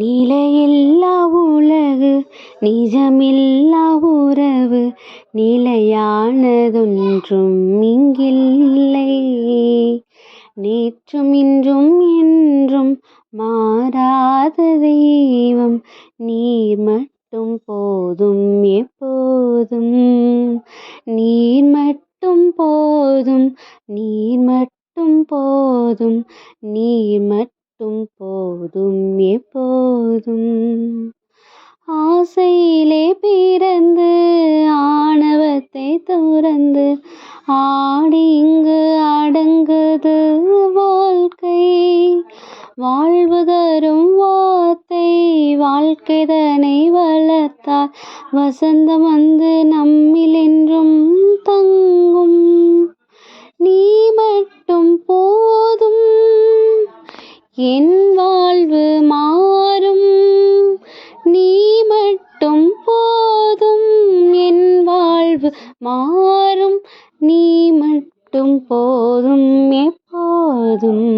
நிலையில்லா உலகு நிஜமில்லா உறவு நிலையானதொன்றும் இங்கில்லை. நேற்றும் இன்றும் என்றும் மாறாத தெய்வம் நீர் மட்டும் போதும் எப்போதும். நீர் மட்டும் போதும் நீர் மட்டும் போதும் நீர் மட்டும் போதும் எப்போதும். ஆசையிலே பிறந்து ஆணவத்தை துறந்து ஆடி இங்கு அடங்குது வாழ்க்கை. வாழ்வு தரும் வார்த்தை வாழ்க்கைதனை வளர்த்தார் வசந்தம் வந்து நம்மில் என்றும் தங்கும். என் வாழ்வு மாறும். நீ மட்டும் போதும். என் வாழ்வு மாறும். நீ மட்டும் போதும். எப்போதும்.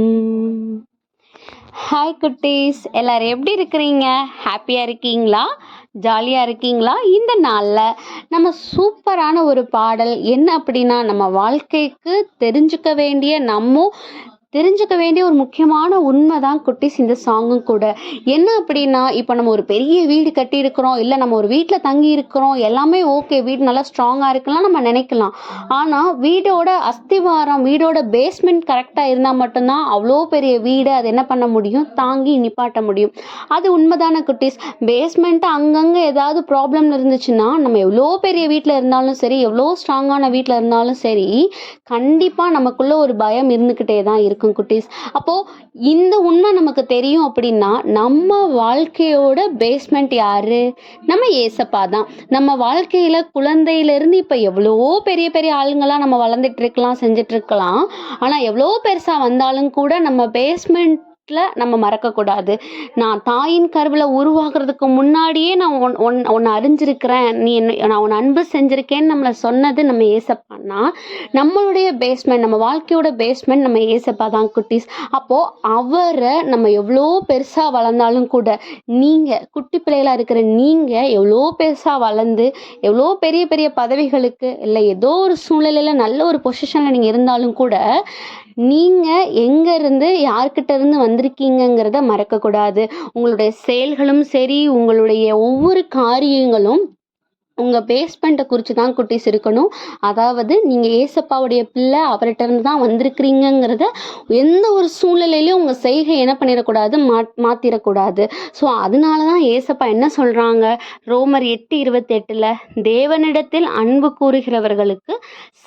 ஹாய் குட்டீஸ் எல்லாரும் எப்படி இருக்கிறீங்க? ஹாப்பியாக இருக்கீங்களா? ஜாலியாக இருக்கீங்களா? இந்த நாளில் நம்ம சூப்பரான ஒரு பாடல் என்ன அப்படின்னா நம்ம வாழ்க்கைக்கு தெரிஞ்சுக்க வேண்டிய நம்ம தெரிஞ்சுக்க வேண்டிய ஒரு முக்கியமான உண்மை தான் குட்டீஸ் இந்த சாங்கும் கூட. என்ன அப்படின்னா இப்போ நம்ம ஒரு பெரிய வீடு கட்டியிருக்கிறோம் இல்லை நம்ம ஒரு வீட்டில் தங்கி இருக்கிறோம் எல்லாமே ஓகே வீடு நல்லா ஸ்ட்ராங்காக இருக்கலாம் நம்ம நினைக்கலாம். ஆனால் வீடோட அஸ்திவாரம் வீடோட பேஸ்மெண்ட் கரெக்டாக இருந்தால் மட்டும்தான் அவ்வளோ பெரிய வீடு அது என்ன பண்ண முடியும்? தாங்கி நிப்பாட்ட முடியும். அது உண்மைதான குட்டீஸ்? பேஸ்மெண்ட்டு அங்கங்கே ஏதாவது ப்ராப்ளம் இருந்துச்சுன்னா நம்ம எவ்வளோ பெரிய வீட்டில் இருந்தாலும் சரி எவ்வளோ ஸ்ட்ராங்கான வீட்டில் இருந்தாலும் சரி கண்டிப்பாக நமக்குள்ளே ஒரு பயம் இருந்துக்கிட்டே தான் இருக்கும். குட்டீஸ். அப்போது இந்த உண்மை நமக்கு தெரியும் அப்படின்னா நம்ம வாழ்க்கையோட பேஸ்மெண்ட் யாரு? நம்ம ஏசப்பா தான். நம்ம வாழ்க்கையில் குழந்தையிலேருந்து இப்போ எவ்வளோ பெரிய பெரிய ஆளுங்களாம் நம்ம வளர்ந்துட்டு இருக்கலாம் செஞ்சுட்டு இருக்கலாம். ஆனால் எவ்வளோ பெருசாக வந்தாலும் கூட நம்ம பேஸ்மெண்ட் நம்ம மறக்கக்கூடாது. நான் தாயின் கருவில் உருவாகிறதுக்கு முன்னாடியே நான் ஒன் ஒன் ஒன்று அறிஞ்சிருக்கிறேன். நீ என்ன நான் உன் அன்பு செஞ்சுருக்கேன்னு நம்மளை சொன்னது நம்ம ஏசப்பான்னா நம்மளுடைய பேஸ்மெண்ட் நம்ம வாழ்க்கையோட பேஸ்மெண்ட் நம்ம ஏசப்பா தான் குட்டீஸ். அப்போது அவரை நம்ம எவ்வளோ பெருசாக வளர்ந்தாலும் கூட நீங்கள் குட்டி பிள்ளைகளாக இருக்கிற நீங்கள் எவ்வளோ பெருசாக வளர்ந்து எவ்வளோ பெரிய பெரிய பதவிகளுக்கு இல்லை ஏதோ ஒரு சூழ்நிலையில் நல்ல ஒரு பொசிஷனில் நீங்கள் இருந்தாலும் கூட நீங்கள் எங்கேருந்து யார்கிட்ட இருந்து வந்திருக்கீங்கங்கிறத மறக்கக்கூடாது. உங்களுடைய செயல்களும் சரி உங்களுடைய ஒவ்வொரு காரியங்களும் உங்கள் பேஸ்மெண்ட்டை குறித்து தான் குட்டீஸ் இருக்கணும். அதாவது நீங்கள் ஏசப்பாவுடைய பிள்ளை அவர்கிட்டருந்து தான் வந்திருக்கிறீங்கிறத எந்த ஒரு சூழ்நிலையிலையும் உங்கள் செய்கை என்ன பண்ணிடக்கூடாது மா மாற்றிடக்கூடாது ஸோ அதனால தான் ஏசப்பா என்ன சொல்கிறாங்க ரோமர் எட்டு இருபத்தெட்டில் தேவனிடத்தில் அன்பு கூறுகிறவர்களுக்கு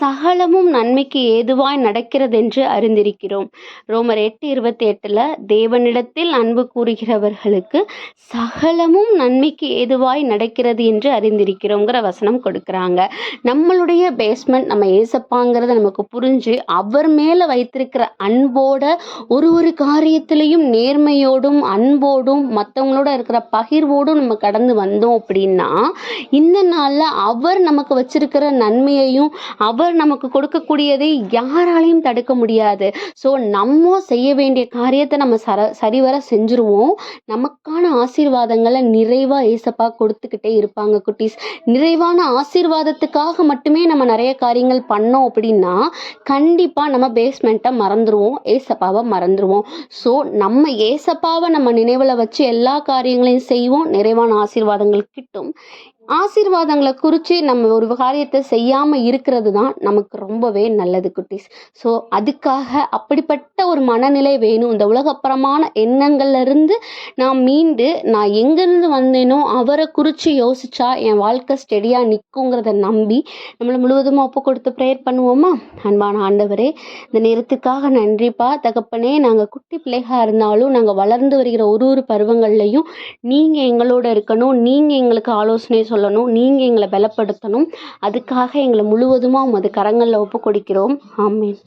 சகலமும் நன்மைக்கு ஏதுவாய் நடக்கிறது என்று அறிந்திருக்கிறோம். ரோமர் எட்டு இருபத்தி எட்டில் தேவனிடத்தில் அன்பு கூறுகிறவர்களுக்கு சகலமும் நன்மைக்கு ஏதுவாய் நடக்கிறது என்று அறிந்திருக்கிறோம். இருக்கிறோங்கிற வசனம் கொடுக்குறாங்க. நம்மளுடைய பேஸ்மெண்ட் நம்ம ஏசப்பாங்கிறத நமக்கு புரிஞ்சு அவர் மேலே வைத்திருக்கிற அன்போட ஒரு ஒரு காரியத்திலையும் நேர்மையோடும் அன்போடும் மற்றவங்களோட இருக்கிற பகிர்வோடும் நம்ம கடந்து வந்தோம் அப்படின்னா இந்த நாளில் அவர் நமக்கு வச்சிருக்கிற நன்மையையும் அவர் நமக்கு கொடுக்கக்கூடியதை யாராலையும் தடுக்க முடியாது. ஸோ நம்ம செய்ய வேண்டிய காரியத்தை நம்ம சர சரிவர செஞ்சுருவோம். நமக்கான ஆசீர்வாதங்களை நிறைவாக ஏசப்பா கொடுத்துக்கிட்டே இருப்பாங்க குட்டீஸ். நிறைவான ஆசீர்வாதத்துக்காக மட்டுமே நம்ம நிறைய காரியங்கள் பண்ணோம் அப்படின்னா கண்டிப்பாக நம்ம பேஸ்மெண்ட்டை மறந்துடுவோம் ஏசப்பாவை மறந்துடுவோம் ஸோ நம்ம ஏசப்பாவை நம்ம நினைவில் வச்சு எல்லா காரியங்களையும் செய்வோம் நிறைவான ஆசீர்வாதங்கள் கிட்டும். ஆசீர்வாதங்களை குறித்து நம்ம ஒரு காரியத்தை செய்யாமல் இருக்கிறது தான் நமக்கு ரொம்பவே நல்லது குட்டீஸ். ஸோ அதுக்காக அப்படிப்பட்ட ஒரு மனநிலை வேணும். இந்த உலகப்புறமான எண்ணங்கள்லேருந்து நான் மீண்டு நான் எங்கேருந்து வந்தேனோ அவரை குறித்து யோசிச்சா என் வாழ்க்கை ஸ்டெடியாக நிற்குங்கிறத நம்பி நம்மளை முழுவதுமாக ஒப்பு கொடுத்து ப்ரேயர் பண்ணுவோமா? அன்பான ஆண்டவரே இந்த நேரத்துக்காக நன்றிப்பா. தகப்பனே நாங்கள் குட்டி பிள்ளைகளாக இருந்தாலும் நாங்கள் வளர்ந்து வருகிற ஒரு ஒரு பருவங்கள்லையும் நீங்கள் எங்களோட இருக்கணும். நீங்கள் எங்களுக்கு ஆலோசனை சொல்லணும். நீங்கள் எங்களை பலப்படுத்தணும். அதுக்காக எங்களை முழுவதுமாக உமது கரங்களில் ஒப்பு கொடுக்கிறோம் ஆமீன்.